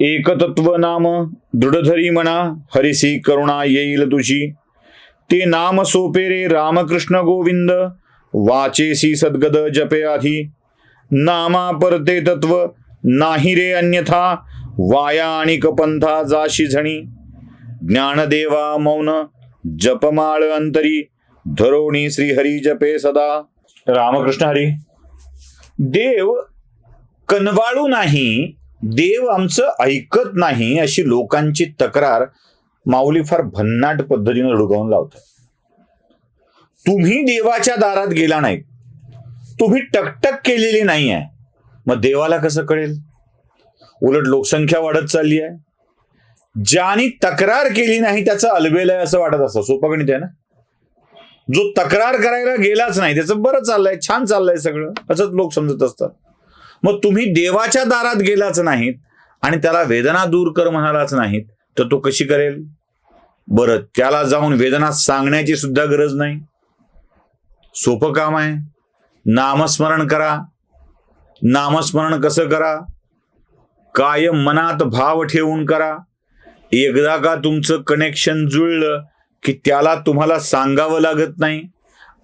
एकतत्व नाम दृढधरी म्हणा हरिसी करुणा येईल तुझी. ते नाम सोपे रे रामकृष्ण गोविंद वाचेसी सद्गद जपे आधी. नामा परते तत्व नाही रे अन्यथा वाया आणि कपंथा जाशी झणी. ज्ञानदेवा मौन जपमाळ अंतरी धरोणी श्रीहरी जपे सदा. रामकृष्ण हरी. देव कनवाळू नाही देव आमचं ऐकत नाही अशी लोकांची तक्रार माऊली फार भन्नाट पद्धतीने रुगवून लावतात. तुम्ही देवाच्या दारात गेला नाही. तुम्ही टकटक केलेली नाही आहे मग देवाला कसं कळेल? उलट लोकसंख्या वाढत चालली आहे ज्यानी तक्रार केली नाही त्याचं अलबेल आहे असं वाटत असतं. सोपं गणित आहे ना? जो तक्रार करायला गेलाच नाही त्याचं बरं चाललंय छान चाललंय सगळं. असंच लोक समजत असतात. मग तुम्ही देवाच्या दारात गेलाच नाहीत आणि त्याला वेदना दूर कर म्हणालाच नाहीत तर तो कशी करेल? बरं त्याला जाऊन वेदना सांगण्याची सुद्धा गरज नाही. सोपं काम आहे. नामस्मरण करा. नामस्मरण कसं करा? कायम मनात भाव ठेवून करा. एकदा का तुमचं कनेक्शन जुळलं की त्याला तुम्हाला सांगावं लागत नाही.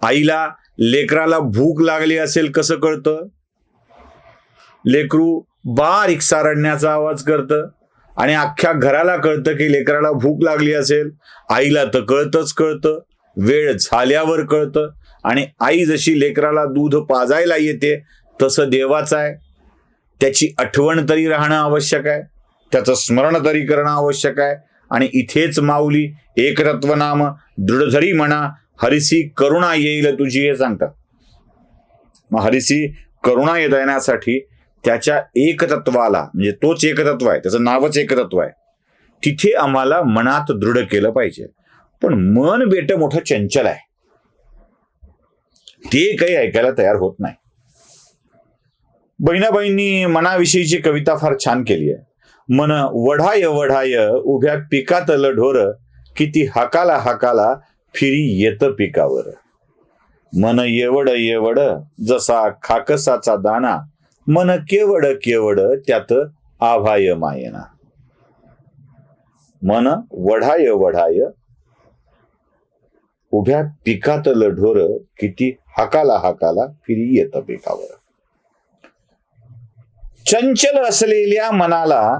आईला लेकराला भूक लागली असेल कसं कळतं? लेकरू बारीक सारडण्याचा आवाज करतं आणि अख्ख्या घराला कळतं की लेकराला भूक लागली असेल आईला तर कळतच कळतं वेळ झाल्यावर कळतं आणि आई जशी लेकराला दूध पाजायला येते तसं देवाचं आहे. त्याची आठवण तरी राहणं आवश्यक आहे त्याचं स्मरण तरी करणं आवश्यक आहे आणि इथेच माऊली एकरत्व नाम दृढधरी म्हणा हरिसी करुणा येईल तुझी हे सांगतात. मग हरिसी करुणा येत येण्यासाठी त्याच्या एकतत्वाला म्हणजे तोच एकतत्व आहे त्याचं नावच एकतत्व आहे. तिथे आम्हाला मनात दृढ केलं पाहिजे. पण मन बेट मोठं चंचल आहे. ते काही ऐकायला तयार होत नाही. बहिणाबाईंनी मनाविषयीची कविता फार छान केली आहे. मन वढाय वढाय उभ्या पिकात ढोर किती हाकाला हाकाला फिरी येत पिकावर. मन येवड येवड जसा खाकसाचा दाना मन केवड केवड त्यात आभाय मायना. मन वढाय वढाय उभ्या पिकात ढोर किती हाकाला हाकाला फिरी येत पिकावर चंचल असलेल्या मनाला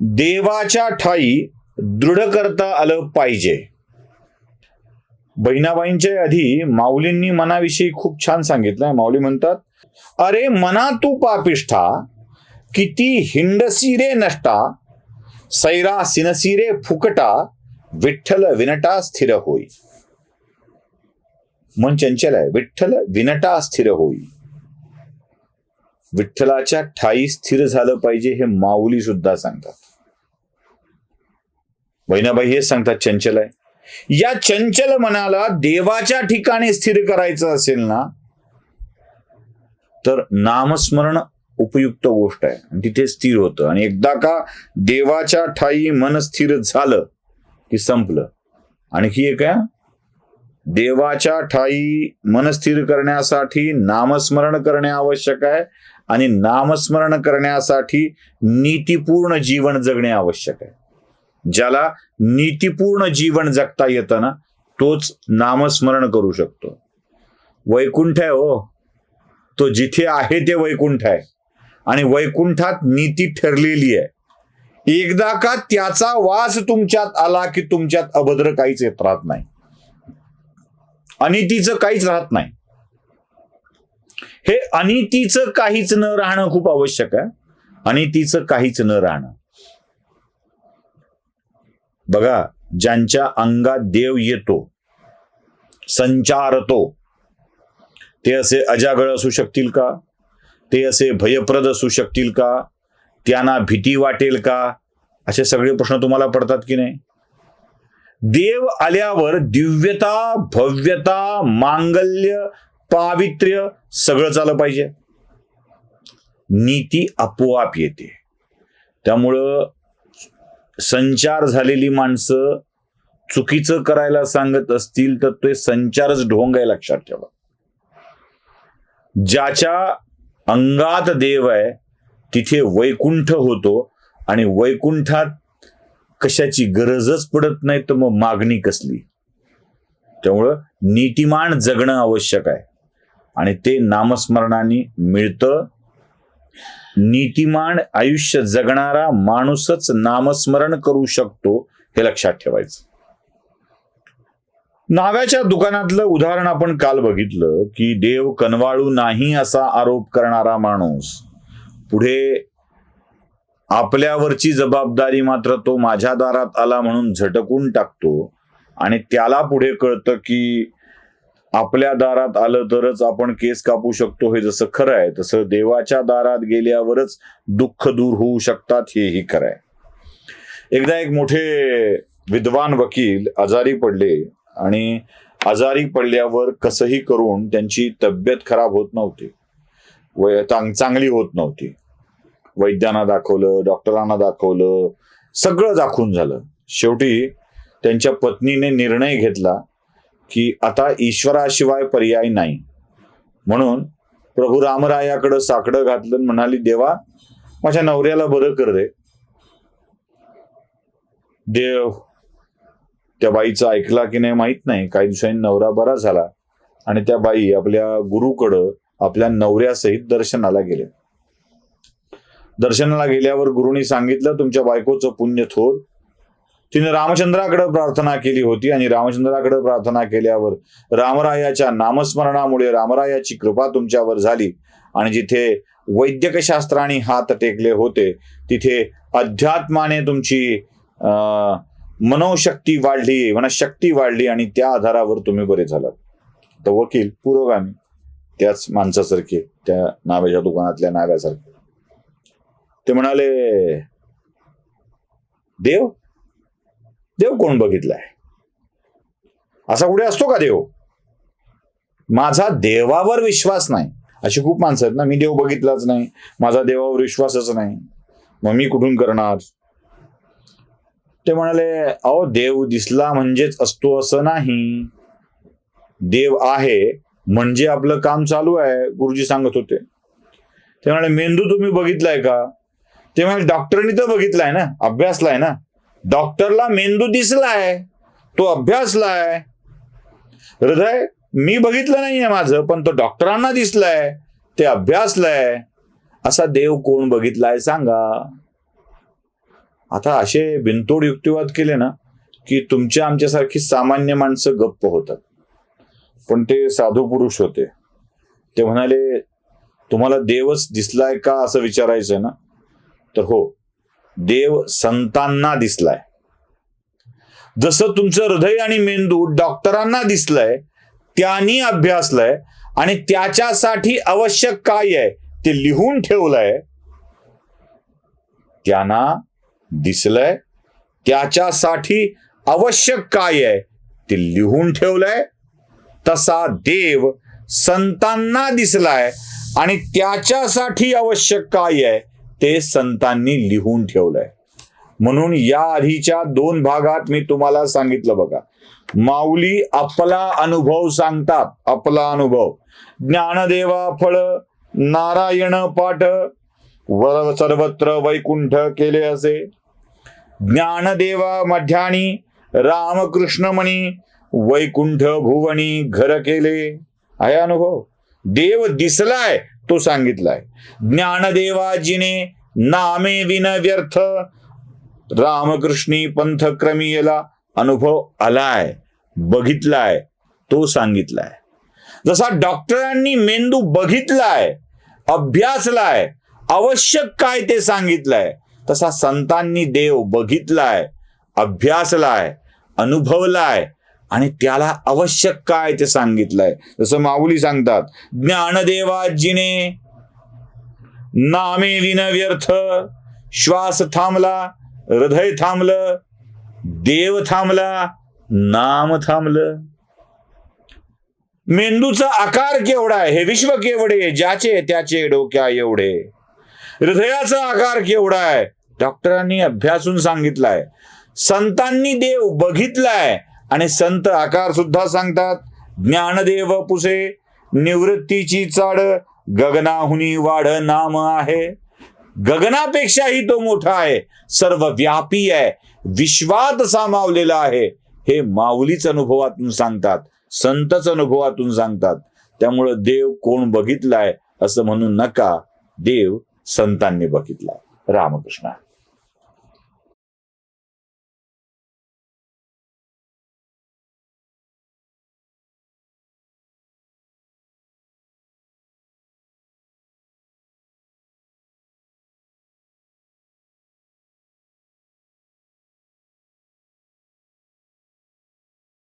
देवाच्या ठाई दृढ करता आलं पाहिजे. बहिणाबाईंच्या आधी माऊलींनी मनाविषयी खूप छान सांगितलंय. माऊली म्हणतात अरे मना तू पापिष्ठा किती हिंडसी रे नष्टा सैरा सिनसी रे फुकटा विठ्ठल विनटा स्थिर होई. मन चंचल आहे विठ्ठल विनटा स्थिर होई. विठ्ठलाच्या ठाई स्थिर झालं पाहिजे हे माऊली सुद्धा सांगतात. बहिणाबाई हेच सांगतात चंचल आहे या चंचल मनाला देवाच्या ठिकाणी स्थिर करायचं असेल ना तर नामस्मरण उपयुक्त गोष्ट आहे. आणि तिथे स्थिर होतं. आणि एकदा का देवाच्या ठाई मन स्थिर झालं की संपलं. आणखी एक आहे देवाच्या ठाई मन स्थिर करण्यासाठी नामस्मरण करणे आवश्यक आहे. आणि नामस्मरण करण्यासाठी नीतीपूर्ण जीवन जगणे आवश्यक आहे. ज्याला नीतीपूर्ण जीवन जगता येतं ना तोच नामस्मरण करू शकतो. वैकुंठ आहे हो. तो जिथे आहे ते वैकुंठ आहे. आणि वैकुंठात नीती ठरलेली आहे. एकदा का त्याचा वास तुमच्यात आला की तुमच्यात अभद्र काहीच येत राहत नाही. अनितीचं काहीच राहत नाही. हे अनितीचं काहीच न राहणं खूप आवश्यक आहे. अनितीचं काहीच न राहणं. बघा ज्यांच्या अंगात देव येतो संचारतो ते असे अजागळ असू शकतील का? ते असे भयप्रद असू शकतील का? त्यांना भीती वाटेल का? असे सगळे प्रश्न तुम्हाला पडतात की नाही? देव आल्यावर दिव्यता भव्यता मांगल्य पावित्र्य सगळं झालं पाहिजे. नीती आपोआप येते. त्यामुळं संचार झालेली माणसं चुकीचं करायला सांगत असतील तर ते संचारच ढोंग आहे लक्षात ठेवा. ज्याच्या अंगात देव आहे तिथे वैकुंठ होतो आणि वैकुंठात कशाची गरजच पडत नाही तर मग मागणी कसली? त्यामुळं नीतिमान जगणं आवश्यक आहे. आणि ते नामस्मरणाने मिळतं. नीतिमान आयुष्य जगणारा माणूसच नामस्मरण करू शकतो हे लक्षात ठेवायचं. नाव्याच्या दुकानातलं उदाहरण आपण काल बघितलं की देव कनवाळू नाही असा आरोप करणारा माणूस पुढे आपल्यावरची जबाबदारी मात्र तो माझ्या दारात आला म्हणून झटकून टाकतो आणि त्याला पुढे कळतं की आपल्या दारात आलं तरच आपण केस कापू शकतो हे जसं खरं आहे तसं देवाच्या दारात गेल्यावरच दुःख दूर होऊ शकतात हेही खरं आहे. एकदा एक मोठे विद्वान वकील आजारी पडले. आणि आजारी पडल्यावर कसंही करून त्यांची तब्येत खराब होत नव्हती. वय चांगली होत नव्हती. वैद्यांना दाखवलं डॉक्टरांना दाखवलं सगळं दाखवून झालं. शेवटी त्यांच्या पत्नीने निर्णय घेतला की आता ईश्वराशिवाय पर्याय नाही. म्हणून प्रभू रामरायाकडं साकडं घातलं म्हणाली देवा माझ्या नवऱ्याला बरं कर दे देव त्या बाईचा ऐकला की नाही माहीत नाही. काही दिवसांनी नवरा बरा झाला आणि त्या बाई आपल्या गुरुकडं आपल्या नवऱ्यासहित दर्शनाला गेले दर्शनाला गेल्यावर गुरुनी सांगितलं तुमच्या बायकोचं पुण्य थोर तिने रामचंद्राकडे प्रार्थना केली होती आणि रामचंद्राकडे प्रार्थना केल्यावर रामरायाच्या नामस्मरणामुळे रामरायाची कृपा तुमच्यावर झाली आणि जिथे वैद्यकशास्त्राने हात टेकले होते तिथे अध्यात्माने तुमची अं, मनोशक्ती वाढली मनशक्ती वाढली आणि त्या आधारावर तुम्ही बरे झालात. तर वकील पुरोगामी त्याच माणसासारखे त्या नाव्याच्या दुकानातल्या नाव्यासारखे. ते म्हणाले देव? देव कोण बघितलाय? असा कुठे असतो का देव? माझा देवावर विश्वास नाही. अशी खूप माणसं आहेत ना मी देव बघितलाच नाही. माझा देवावर विश्वासच नाही. मग मी कुठून करणार? ते म्हणाले अहो देव दिसला म्हणजेच असतो असं नाही. देव आहे म्हणजे आपलं काम चालू आहे गुरुजी सांगत होते. ते म्हणाले मेंदू तुम्ही बघितलाय का? ते म्हणाले डॉक्टरनी तर बघितलाय ना अभ्यासलाय ना. डॉक्टरला मेंदू दिसलाय तो अभ्यासलाय. हृदय मी बघितलं नाहीये माझं पण तो डॉक्टरांना दिसलाय ते अभ्यासलाय. असा देव कोण बघितलाय सांगा. आता असे बिनतोड युक्तिवाद केले ना की तुमच्या आमच्यासारखी सामान्य माणसं गप्प होतात. पण ते साधू पुरुष होते. ते म्हणाले तुम्हाला देवच दिसलाय का असं विचारायचं ना? तर हो देव संतांना दिसलाय. जसं तुमचं हृदय आणि मेंदू डॉक्टरांना दिसलंय त्यांनी अभ्यासलंय आणि त्याच्यासाठी आवश्यक काय आहे ते लिहून ठेवलंय त्यांना दिसलंय. त्याच्यासाठी आवश्यक काय आहे? ते लिहून ठेवलंय. तसा देव संतांना दिसलाय. आणि त्याच्यासाठी आवश्यक काय आहे? ते संतांनी लिहून ठेवलंय. म्हणून या आधीच्या दोन भागात मी तुम्हाला सांगितलं बघा. माऊली आपला अनुभव सांगतात. आपला अनुभव. ज्ञानदेवा फळ नारायण पाठ वर सर्वत्र वैकुंठ केले असे. ज्ञानदेवा मध्यानी रामकृष्ण वैकुंठ भुवनी घर केले. आहे अनुभव? देव दिसलाय तो सांगितलाय. ज्ञानदेवाजीने नामे विन व्यर्थ रामकृष्णी पंथक्रमीयला अनुभव आलाय बघितलाय तो सांगितलाय. जसा डॉक्टरांनी मेंदू बघितलाय अभ्यासलाय आवश्यक काय ते सांगितलंय. तसा संतांनी देव बघितलाय अभ्यासलाय अनुभवलाय आणि त्याला आवश्यक काय ते सांगितलंय. जसं माऊली सांगतात ज्ञानदेवाजीने नामे विन व्यर्थ श्वास थांबला हृदय थांबलं देव थांबला नाम थांबलं. मेंदूचा आकार केवढा आहे हे विश्व केवढे ज्याचे त्याचे डोक्या एवढे. हृदयाचा आकार केवढा आहे? डॉक्टरांनी अभ्यासून सांगितलाय. संतांनी देव बघितलाय आणि संत आकार सुद्धा सांगतात ज्ञानदेव पुसे निवृत्तीची चाड गगनाहुनी वाढ नाम आहे. गगनापेक्षाही तो मोठा आहे सर्व व्यापी आहे विश्वात सामावलेला आहे. हे माऊलीच अनुभवातून सांगतात संतच अनुभवातून सांगतात. त्यामुळं देव कोण बघितलाय असं म्हणू नका देव संतांनी बघितलाय रामकृष्ण.